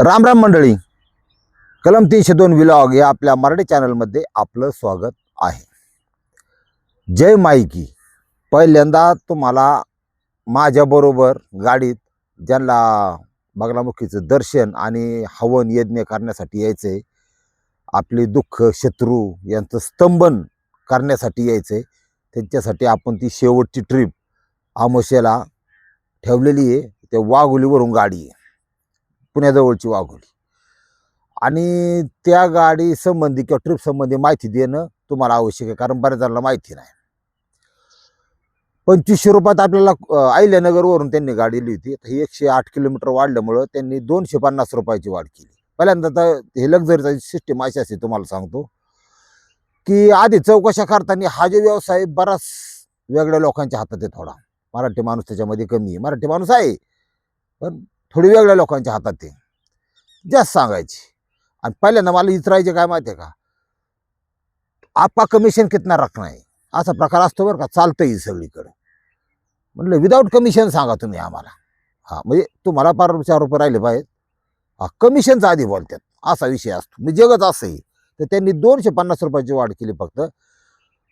राम राम मंडळी. कलम तीनशे दोन विलॉग या आपल्या मराठी चॅनलमध्ये आपलं स्वागत आहे. जय माईकी. पहिल्यांदा तुम्हाला माझ्याबरोबर गाडीत ज्यांना बगलामुखीचं दर्शन आणि हवन यज्ञ करण्यासाठी यायचं आहे आपले दुःख शत्रू यांचं स्तंभन करण्यासाठी यायचं आहे त्यांच्यासाठी आपण ती शेवटची ट्रीप आमोशेला ठेवलेली आहे. ते वाघोलीवरून गाडी आहे. पुण्याजवळची वाघोली. आणि त्या गाडी संबंधी किंवा ट्रिप संबंधी माहिती देणं तुम्हाला आवश्यक आहे कारण बऱ्याच जणांना माहिती नाही. पंचवीसशे रुपयात आपल्याला अहिल्यानगरवरून त्यांनी गाडी दिली होती. ही एकशे आठ किलोमीटर वाढल्यामुळं त्यांनी दोनशे पन्नास रुपयाची वाढ केली. पहिल्यांदा तर हे लक्झरीचा सिस्टीम अशी असते तुम्हाला सांगतो. की आधी चौकशा करताना हा जो व्यवसाय बराच वेगळ्या लोकांच्या हातात आहे थोडा. मराठी माणूस त्याच्यामध्ये कमी आहे. मराठी माणूस आहे पण थोडी वेगळ्या लोकांच्या हातात ते. जास्त सांगायची. आणि पहिल्यांदा मला विचारायचे काय माहिती आहे का? आपा कमिशन कितना रखना आहे असा प्रकार असतो बरं का चालतं चालतंही सगळीकडे. म्हणलं विदाऊट कमिशन सांगा तुम्ही आम्हाला. हां म्हणजे तुम्हाला फार चार रुपये राहिले पाहिजेत. हां कमिशनचा आधी बोलतात. असा विषय असतो. म्हणजे मी जगत असंही तर त्यांनी दोनशे पन्नास रुपयाची वाढ केली फक्त.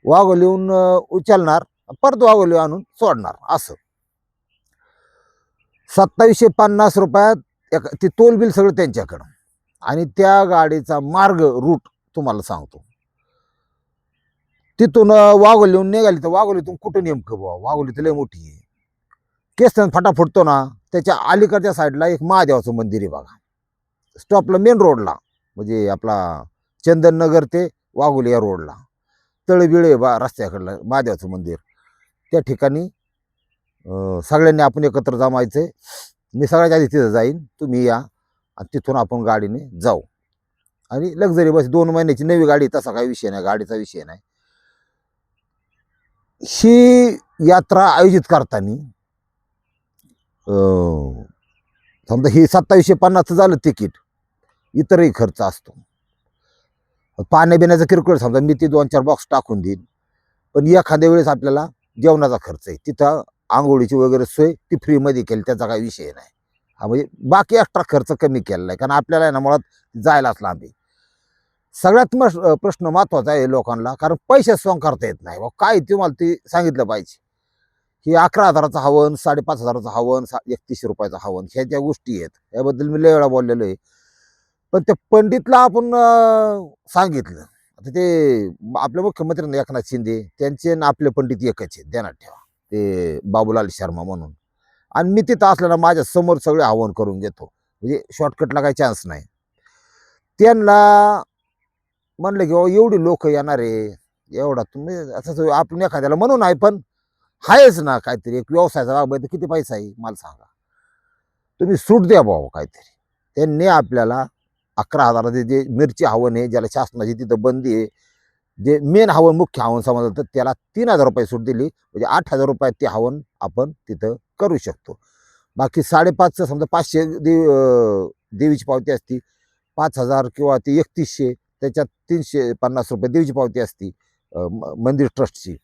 वाघोलीहून लिहून उचलणार परत वाघोली आणून सोडणार. असं. सत्तावीसशे पन्नास रुपयात एक ते तोल बिल सगळं त्यांच्याकडं. आणि त्या गाडीचा मार्ग रूट तुम्हाला सांगतो. तिथून वाघोलीहून निघाली तर वाघोलीतून कुठं नेमकं बुवा? वाघोली तर लय मोठी आहे. केसन फाटा फुटतो ना त्याच्या अलीकडच्या साईडला एक महादेवाचं मंदिर आहे बघा. स्टॉपला मेन रोडला म्हणजे आपला चंदननगर ते वाघोली या रोडला. तळबिळे बा रस्त्याकडलं महादेवाचं मंदिर. त्या ठिकाणी सगळ्यांनी आपण एकत्र जमायचं मी सगळ्यात आधी तिथं जाईन. तुम्ही या. आणि तिथून आपण गाडीने जाऊ. आणि लक्झरी बस दोन महिन्याची नवी गाडी तसा काही विषय नाही. गाडीचा विषय नाही. ही यात्रा आयोजित करताना समजा ही सत्तावीसशे पन्नासचं झालं तिकीट. इतरही खर्च असतो. पाण्याबिण्याचा किरकोळ समजा मी ती दोन चार बॉक्स टाकून देईन. पण एखाद्या वेळेस आपल्याला जेवणाचा खर्च आहे. तिथं आंघोळीची वगैरे सोय ती फ्रीमध्ये केली त्याचा काही विषय नाही. हा म्हणजे बाकी एक्स्ट्रा खर्च कमी केलेला आहे कारण आपल्याला आहे ना मुळात जायलाच लांबी सगळ्यात मस प्रश्न महत्त्वाचा आहे लोकांना कारण पैसे स्वांग करता येत नाही. बा काय तुम्हाला ते सांगितलं पाहिजे. ही अकरा हजाराचं हवन साडेपाच हजाराचं हवन सा एकतीसशे रुपयाचं हवन ह्या ज्या गोष्टी आहेत याबद्दल मी लय वेळा बोललेलो आहे. पण त्या पंडितला आपण सांगितलं. आता ते आपले मुख्यमंत्री एकनाथ शिंदे त्यांचे आणि आपले पंडित एकच आहेत ध्यानात ठेवा. ते बाबूलाल शर्मा म्हणून. आणि मी तिथं असल्यानं माझ्यासमोर सगळे आव्हान करून घेतो. म्हणजे शॉर्टकटला काही चान्स नाही. त्यांना म्हणलं की "अहो, एवढी लोक येणार. आहे एवढा तुम्ही असं आपण एखाद्याला म्हणून आहे पण आहेच ना काहीतरी. एक व्यवसायाचा बाब किती पैसा आहे? मला सांगा. तुम्ही सूट द्या भाऊ काहीतरी. त्यांनी आपल्याला अकरा हजाराचे जे मिरची हवन आहे ज्याला शासनाची तिथं बंदी आहे जे मेन हवन मुख्य हवन समजलं तर त्याला तीन हजार रुपये सूट दिली. म्हणजे आठ हजार रुपयात ते हवन आपण तिथं करू शकतो. बाकी साडेपाचचं समजा पाचशे देव देवीची पावती असती. पाच हजार किंवा ती एकतीसशे त्याच्यात तीनशे पन्नास रुपये देवीची पावती असती मंदिर ट्रस्टची.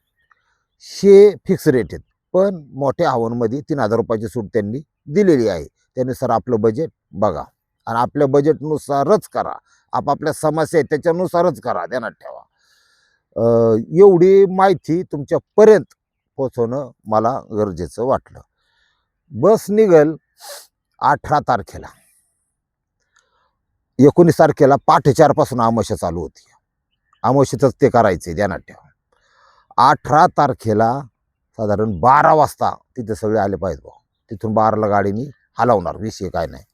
हे फिक्स रेट आहेत. पण मोठ्या हवनमध्ये तीन हजार रुपयाची सूट त्यांनी दिलेली आहे. त्यानुसार आपलं बजेट बघा. आणि आपल्या बजेटनुसारच करा. आपापल्या समस्या आहेत त्याच्यानुसारच करा. ध्यानात ठेवा. एवढी माहिती तुमच्यापर्यंत पोचवणं मला गरजेचं वाटलं. बस निघल अठरा तारखेला. एकोणीस तारखेला पाठ चारपासून अमावस्या चालू होती. आमोशीतच ते करायचे ध्यानात ठेवा. अठरा तारखेला साधारण बारा वाजता तिथे सगळे आले पाहिजे भाऊ. तिथून बाराला गाडीने हलवणार विषय काय नाही.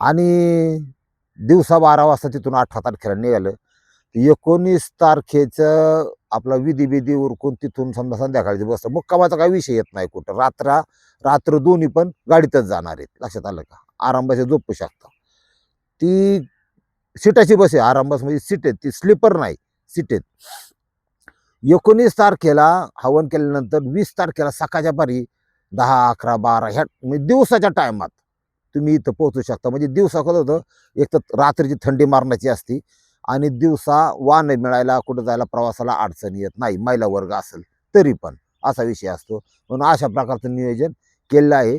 आणि दिवसा बारा वाजता तिथून अठरा तारखेला निघालं. एकोणीस तारखेचं आपला विधी विधी उरकून तिथून समजा संध्याकाळची बस मुक्कामाचा काही विषय येत नाही कुठं. रात्रा रात्र दोन्ही पण गाडीतच जाणार आहेत. लक्षात आलं का? आरामबस झोपू शकता. ती सीटाची बस आहे. आरामबस म्हणजे सीट आहेत ती स्लीपर नाही. सीट आहेत. एकोणीस तारखेला हवन केल्यानंतर वीस तारखेला सकाळच्या पारी दहा अकरा बारा ह्या म्हणजे दिवसाच्या टायमात तुम्ही इथं पोहोचू शकता. म्हणजे दिवसा कसं होतं. एक तर रात्रीची थंडी मारण्याची असती. आणि दिवसा वाहन मिळायला कुठं जायला प्रवासाला अडचण येत नाही. महिला वर्ग असेल तरी पण असा विषय असतो. म्हणून अशा प्रकारचं नियोजन केलेलं आहे.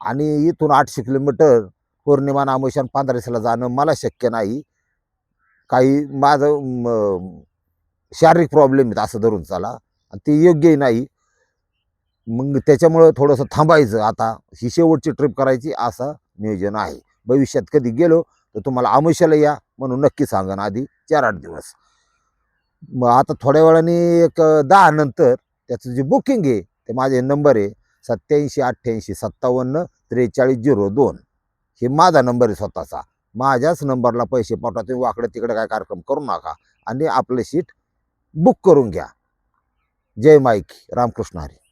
आणि इथून आठशे किलोमीटर पौर्णिमा नामोशन पांढरेसला जाणं मला शक्य नाही. काही माझं शारीरिक प्रॉब्लेम आहेत असं धरून चाला. आणि ते योग्यही नाही. मग त्याच्यामुळं थोडंसं थांबायचं आता. ही शेवटची ट्रिप करायची असं नियोजन आहे. भविष्यात कधी गेलो तर तुम्हाला आमुष्याला या. म्हणून नक्की सांगा आधी चार आठ दिवस. मग आता थोड्या वेळाने एक दहा नंतर त्याचं जे बुकिंग आहे ते माझे नंबर आहे सत्याऐंशी अठ्ठ्याऐंशी सत्तावन्न त्रेचाळीस झिरो दोन. हे माझा नंबर आहे स्वतःचा. माझ्याच नंबरला पैसे पाठवा तुम्ही वाकडे तिकडे काय कार्यक्रम करू नका आणि आपलं सीट बुक करून घ्या. जय माईक रामकृष्ण हरी.